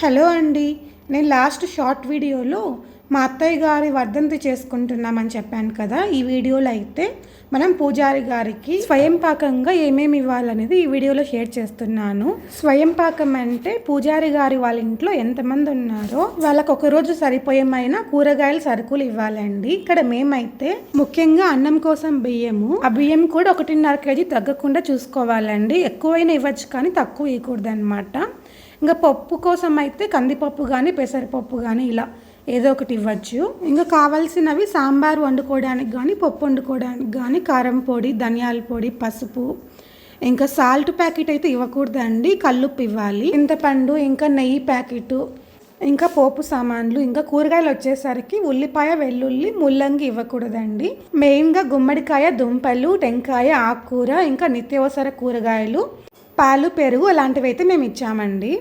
Hello అండి నేను last short వీడియోలో మా అత్తయ్య గారి వర్ధంతి చేసుకుంటున్నామని చెప్పాను కదా ఈ వీడియోలో అయితే మనం పూజారి గారికి స్వయం పాకంగా ఏమేమి ఇవ్వాలనేది ఈ వీడియోలో షేర్ చేస్తున్నాను. స్వయం పాకం అంటే పూజారి గారి వాళ్ళ ఇంట్లో ఎంతమంది ఉన్నారో వాళ్ళకు ఒక రోజు సరిపోయేమైన కూరగాయలు సరుకులు ఇవ్వాలండి. ఇక్కడ మేమైతే ముఖ్యంగా అన్నం కోసం బియ్యము ఆ బియ్యం కూడా ఒకటిన్నర కేజీ తగ్గకుండా చూసుకోవాలండి. ఎక్కువైనా ఇవ్వచ్చు కానీ తక్కువ ఇవ్వకూడదు అనమాట ఇంకా పప్పు కోసం అయితే కందిపప్పు కానీ పెసరపప్పు కానీ ఇలా ఏదో ఒకటి ఇవ్వచ్చు. ఇంకా కావాల్సినవి సాంబార్ వండుకోవడానికి కానీ పప్పు వండుకోవడానికి కానీ కారం పొడి ధనియాల పొడి పసుపు ఇంకా సాల్ట్ ప్యాకెట్ అయితే ఇవ్వకూడదండి కల్లుప్పు ఇవ్వాలి. చింతపండు ఇంకా నెయ్యి ప్యాకెట్ ఇంకా పోపు సామాన్లు ఇంకా కూరగాయలు వచ్చేసరికి ఉల్లిపాయ వెల్లుల్లి ముల్లంగి ఇవ్వకూడదండి. మెయిన్గా గుమ్మడికాయ దుంపలు టెంకాయ ఆకుకూర ఇంకా నిత్యావసర కూరగాయలు పాలు పెరుగు అలాంటివి అయితే మేము ఇచ్చామండి.